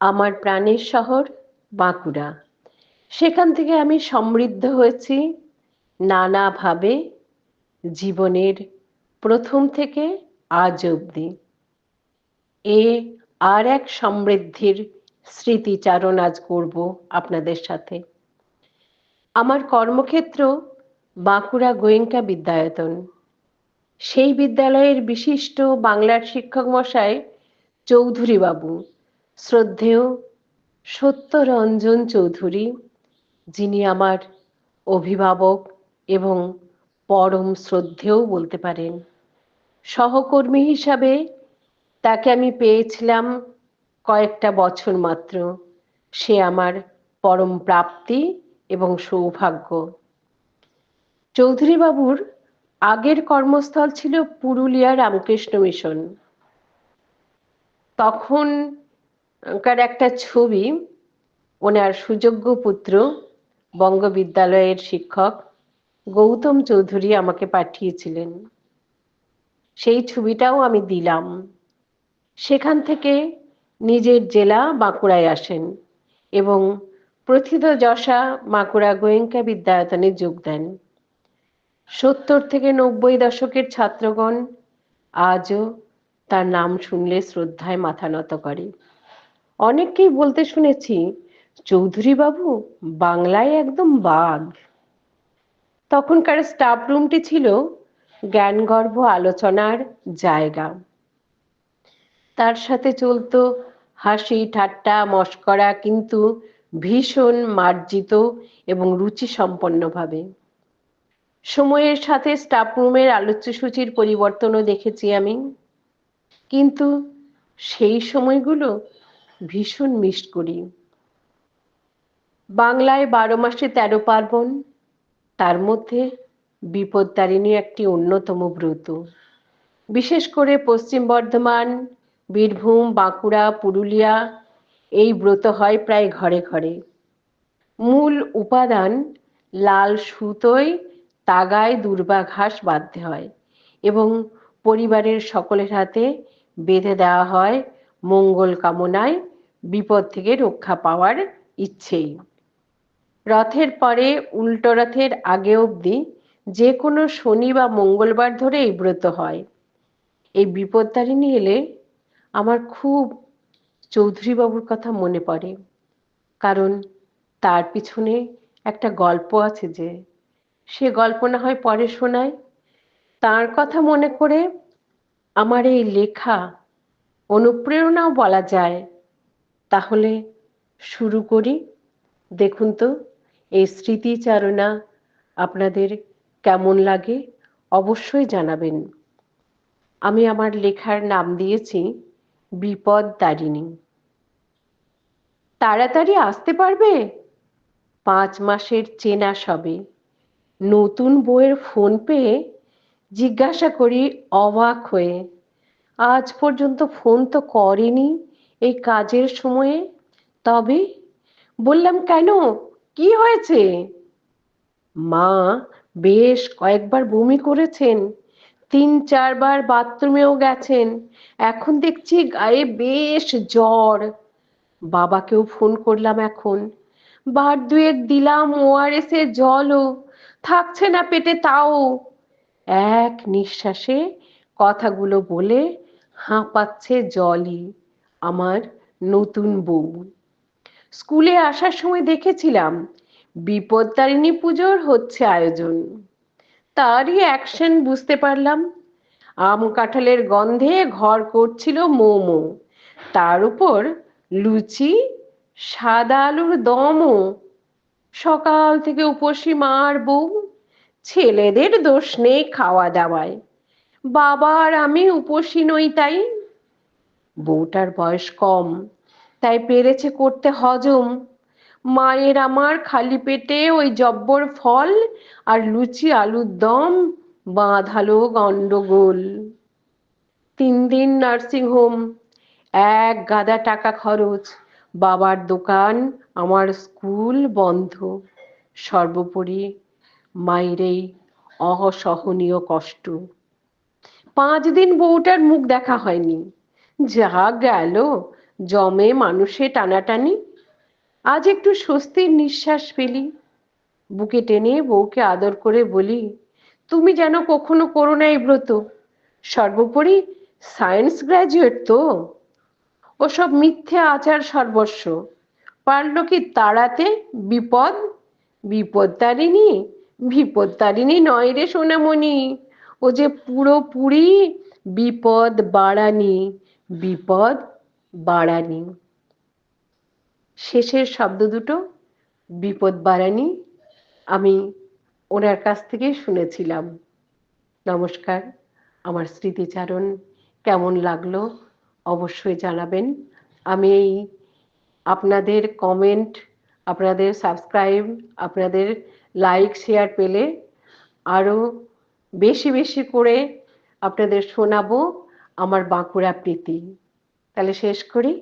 আমার প্রাণের শহর বাঁকুড়া। সেখান থেকে আমি সমৃদ্ধ হয়েছি নানাভাবে জীবনের প্রথম থেকে আজ অবধি। এ আর এক সমৃদ্ধির স্মৃতিচারণ আজ করব আপনাদের সাথে। আমার কর্মক্ষেত্র বাঁকুড়া গোয়েঙ্কা বিদ্যায়তন। সেই বিদ্যালয়ের বিশিষ্ট বাংলার শিক্ষক মশাই চৌধুরী বাবু শ্রদ্ধেয় সত্যরঞ্জন চৌধুরী, যিনি আমার অভিভাবক এবং পরম শ্রদ্ধেয় বলতে পারেন। সহকর্মী হিসাবে তাকে আমি পেয়েছিলাম কয়েকটা বছর মাত্র। সে আমার পরম প্রাপ্তি এবং সৌভাগ্য। চৌধুরীবাবুর আগের কর্মস্থল ছিল পুরুলিয়া রামকৃষ্ণ মিশন। তখনকার একটা ছবি, ওনার সুযোগ্য পুত্র, বঙ্গবিদ্যালয়ের শিক্ষক গৌতম চৌধুরী আমাকে পাঠিয়েছিলেন। সেই ছবিটাও আমি দিলাম। সেখান থেকে নিজের জেলা বাঁকুড়ায় আসেন এবং প্রথিত যশা বাঁকুড়া গোয়েঙ্কা বিদ্যায়তনে যোগ দেন। সত্তর থেকে নব্বই দশকের ছাত্রগণ আজও তার নাম শুনলে শ্রদ্ধায় মাথা নত করে। অনেককেই বলতে শুনেছি, চৌধুরী বাবু, বাংলায় একদম বাঘ। তখনকার স্টাফ রুমটি ছিল জ্ঞানগর্ভ আলোচনার জায়গা। তার সাথে চলতো হাসি, ঠাট্টা, মস্করা, কিন্তু ভীষণ মার্জিত এবং রুচি সম্পন্নভাবে সময়ের সাথে স্টাফ রুমের আলোচ্যসূচির পরিবর্তনও দেখেছি আমি। কিন্তু সেই সময়গুলো ভীষণ মিস করি। বাংলায় বারো মাসে তেরো পার্বণ, তার মধ্যে বিপদতারিণী একটি অন্যতম ব্রত। বিশেষ করে পশ্চিম বর্ধমান, বীরভূম, বাঁকুড়া, পুরুলিয়া, এই ব্রত হয় প্রায় ঘরে ঘরে। মূল উপাদান লাল সুতোয় তাগায় দুর্বা ঘাস বাঁধতে হয় এবং পরিবারের সকলের হাতে বেঁধে দেওয়া হয় মঙ্গল কামনায় বিপদ থেকে রক্ষা পাওয়ার ইচ্ছেই। রথের পরে উল্টো রথের আগে অবধি যে কোনো শনি বা মঙ্গলবার ধরে এই ব্রত হয়। এই বিপদতারিণী এলে আমার খুব চৌধুরী বাবুর কথা মনে পড়ে, কারণ তার পিছনে একটা গল্প আছে যে, সে গল্প না হয় পরে শোনায়। তার কথা মনে করে আমার এই লেখা অনুপ্রেরণাও বলা যায় তাহলে শুরু করি। দেখুন তো, এই স্মৃতিচারণা আপনাদের কেমন লাগে অবশ্যই জানাবেন। আমি আমার লেখার নাম দিয়েছি বিপদ তারিণী। তাড়াতাড়ি আসতে পারবে? পাঁচ মাসের চেনা সবে। নতুন বইয়ের ফোন পেয়ে জিজ্ঞাসা করি অবাক হয়ে, আজ পর্যন্ত ফোন তো করেনি? এই কাজের সময়ে? তবে বললাম, কেন? কি হয়েছে? মা বেশ কয়েকবার বমি করেছেন। তিন, চারবার বাথরুমেও গেছেন। এখন দেখছি গায়ে বেশ জ্বর। বাবাকেও ফোন করলাম এখন। বার দুয়েক দিলাম ওআরএস এর জলও। থাকছে না পেটে তাও। এক নিঃশ্বাসে কথাগুলো বলে হাঁপাচ্ছে জলই। আমার নতুন বউ। স্কুলে আসার সময় দেখেছিলাম বিপদতারিণী পুজোর হচ্ছে আয়োজন। তারই অ্যাকশন বুঝতে পারলাম। আম কাঁঠালের গন্ধে ঘর করছিল মোমো। তার উপর লুচি, সাদা আলুর দমও। সকাল থেকে উপসী মার বউ। ছেলেদের দোষ নেই খাওয়া দাওয়ায় বাবা আর আমি উপসী নই তাই বউটার বয়স কম, তাই পেরেছে করতে হজম। মায়ের আমার খালি পেটে ওই জব্বর ফল আর লুচি আলুর দম, বাঁধালো গন্ডগোল তিন দিন নার্সিং হোম এক গাদা টাকা খরচ, বাবার দোকান, আমার স্কুল বন্ধ। সর্বোপরি মায়ের এই অসহনীয় কষ্ট। পাঁচ দিন বউটার মুখ দেখা হয়নি। যা গেল। জমে মানুষে টানাটানি। আজ একটু স্বস্তির নিঃশ্বাস পেলি বুকে টেনে বউকে আদর করে বলি, তুমি যেন কখনো করো না ব্রত। সর্বোপরি সায়েন্স গ্র্যাজুয়েট তো। ওসব মিথ্যে আচার সর্বস্ব। পারল কি তাড়াতে বিপদ? বিপদ তারিণী বিপদ তারিণী নয় রে সোনামণি। ও যে পুরোপুরি বিপদ বাড়ানি। বিপদ বাড়ানি। শেষের শব্দ দুটো, বিপদ বাড়ানি, আমি ওনার কাছ থেকে শুনেছিলাম। নমস্কার, আমার স্মৃতিচারণ কেমন লাগল অবশ্যই জানাবেন। আমি এই আপনাদের কমেন্ট আপনাদের সাবস্ক্রাইব আপনাদের লাইক শেয়ার পেলে আরও বেশি বেশি করে আপনাদের শোনাবো। আমার বাঁকুড়া প্রীতি। তাহলে শেষ করি।